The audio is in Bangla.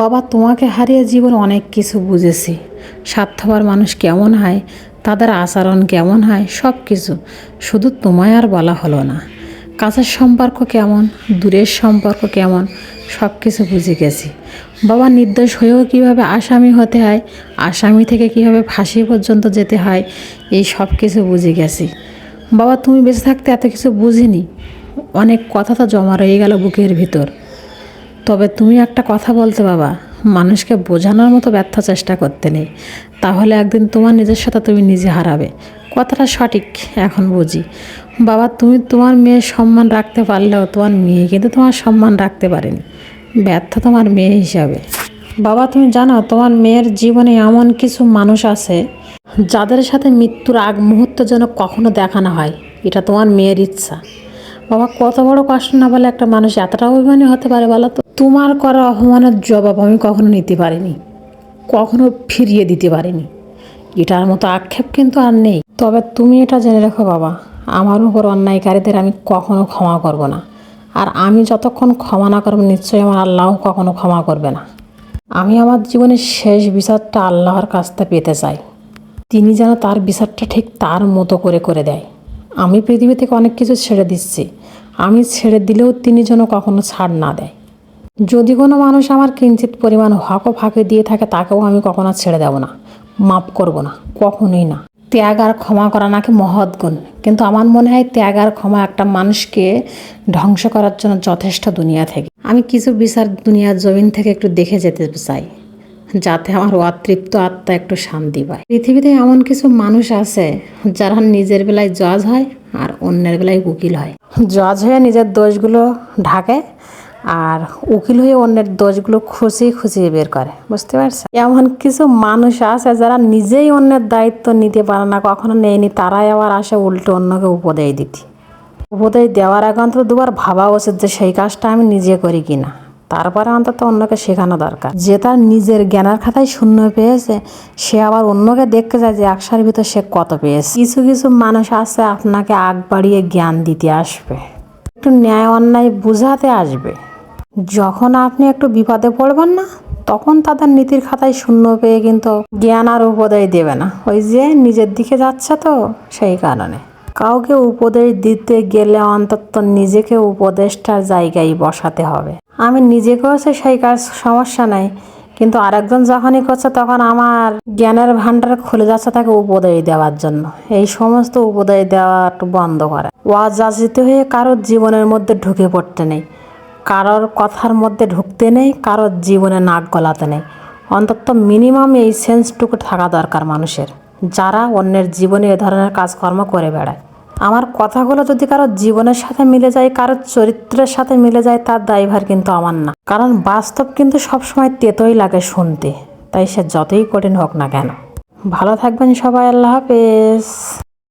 বাবা, তোমাকে হারিয়ে জীবন অনেক কিছু বুঝেছি। স্বার্থপর মানুষ কেমন হয়, তাদের আচরণ কেমন হয় সব কিছু শুধু তোমায় আর বলা হলো না। কাছের সম্পর্ক কেমন, দূরের সম্পর্ক কেমন সব কিছু বুঝে গেছি। বাবা, নির্দোষ হয়েও কীভাবে আসামি হতে হয়, আসামি থেকে কীভাবে ফাঁসি পর্যন্ত যেতে হয়, এই সব কিছু বুঝে গেছি। বাবা, তুমি বেঁচে থাকতে এত কিছু বুঝিনি। অনেক কথা তো জমা রয়ে গেল বুকের ভিতর। তবে তুমি একটা কথা বলতে বাবা, মানুষকে বোঝানোর মতো ব্যর্থ চেষ্টা করতে নেই। তাহলে একদিন তোমার নিজের সাথে তুমি নিজে হারাবে। কথাটা সঠিক, এখন বুঝি। বাবা, তুমি তোমার মেয়ের সম্মান রাখতে পারলেও তোমার মেয়ে কিন্তু তোমার সম্মান রাখতে পারেনি। ব্যর্থ তোমার মেয়ে হিসাবে। বাবা, তুমি জানো তোমার মেয়ের জীবনে এমন কিছু মানুষ আছে যাদের সাথে মৃত্যুর আগ মুহূর্ত যেন কখনো দেখানো হয়। এটা তোমার মেয়ের ইচ্ছা। বাবা, কত বড় কষ্ট না বলে একটা মানুষ এতটা অভিমানী হতে পারে বলো তো? তোমার করা অপমানের জবাব আমি কখনো নিতে পারিনি। কখনো ফিরিয়ে দিতে পারিনি। এটার মতো আক্ষেপ কিন্তু আর নেই। তবে তুমি এটা জেনে রেখো বাবা, আমার উপর অন্যায়কারীদের আমি কখনো ক্ষমা করব না। আর আমি যতক্ষণ ক্ষমা না করব, নিশ্চয়ই আমার আল্লাহও কখনো ক্ষমা করবে না। আমি আমার জীবনের শেষ বিচারটা আল্লাহর কাছ থেকে পেতে চাই। তিনি যেন তার বিচারটা ঠিক তার মতো করে করে দেয়। আমি পৃথিবী থেকে অনেক কিছু ছেড়ে দিচ্ছি। আমি ছেড়ে দিলেও তিনি যেন কখনো ছাড় না দেয়। যদি কোনো মানুষ আমার কিঞ্চিত পরিমাণ হকও ফাঁকে দিয়ে থাকে, তাকেও আমি কখনো ছেড়ে দেব না মাপ করব না, কখনোই না। ত্যাগ আর ক্ষমা করা নাকি মহৎ গুণ, কিন্তু আমার মনে হয় ত্যাগ আর ক্ষমা একটা মানুষকে ধ্বংস করার জন্য যথেষ্ট দুনিয়া থেকে। আমি কিছু বিচার দুনিয়ার জমিন থেকে একটু দেখে যেতে চাই, যাতে আমার অতৃপ্ত আত্মা একটু শান্তি পায়। পৃথিবীতে এমন কিছু মানুষ আছে, যারা নিজের বেলায় জজ হয় আর অন্যের বেলায় উকিল হয়। জজ হয়ে নিজের দোষগুলো ঢাকে আর উকিল হয়ে অন্যের দোষগুলো খুশি খুঁজিয়ে বের করে, বুঝতে পারছে এমন কিছু মানুষ আছে যারা নিজেই অন্যের দায়িত্ব নিতে পারে না, কখনো নেয়নি, তারাই আবার আসে উল্টো অন্যকে উপদেশ দিতে। উপদেশ দেওয়ার আগে অন্তত দুবার ভাবা উচিত যে সেই কাজটা আমি নিজে করি কিনা। তারপরে অন্তত অন্যকে শেখানো দরকার। যে তার নিজের জ্ঞানের খাতায় শূন্য পেয়েছে, সে আবার অন্যকে দেখতে যায় যে একসার ভিতর সে কত পেয়েছে। কিছু কিছু মানুষ আছে আপনাকে আগ বাড়িয়ে জ্ঞান দিতে আসবে। একটু ন্যায় অন্যায় বুঝাতে আসবে। যখন আপনি একটু বিপদে পড়বেন না, তখন তাদের নীতির খাতায় শূন্য পেয়ে কিন্তু জ্ঞান আর উপদেশ দেবে না। ওই যে নিজের দিকে যাচ্ছে তো, সেই কারণে। কাউকে উপদেশ দিতে গেলে অন্তত নিজেকে উপদেশটার জায়গায় বসাতে হবে। আমি নিজে করেছি, সেই কাজ সমস্যা নাই। কিন্তু আরেকজন যখনই করছে, তখন আমার জ্ঞানের ভান্ডার খুলে যাচ্ছে তাকে উপদেশ দেওয়ার জন্য। এই সমস্ত উপদেশ দেওয়া একটু বন্ধ করে। ওয়াজাজিত হয়ে কারোর জীবনের মধ্যে ঢুকে পড়তে নেই। কারোর কথার মধ্যে ঢুকতে নেই, কারোর জীবনে নাক গলাতে নেই। অন্তত মিনিমাম এই সেন্সটুকু থাকা দরকার মানুষের, যারা অন্যের জীবনে এ ধরনের কাজকর্ম করে বেড়ায়। আমার কথাগুলো যদি কারোর জীবনের সাথে মিলে যায়, কারোর চরিত্রের সাথে মিলে যায়, তার দায়ভার কিন্তু আমার না। কারণ বাস্তব কিন্তু সবসময় তেতোই লাগে শুনতে, তাই সে যতই কঠিন হোক না কেন। ভালো থাকবেন সবাই, আল্লাহ হাফেজ।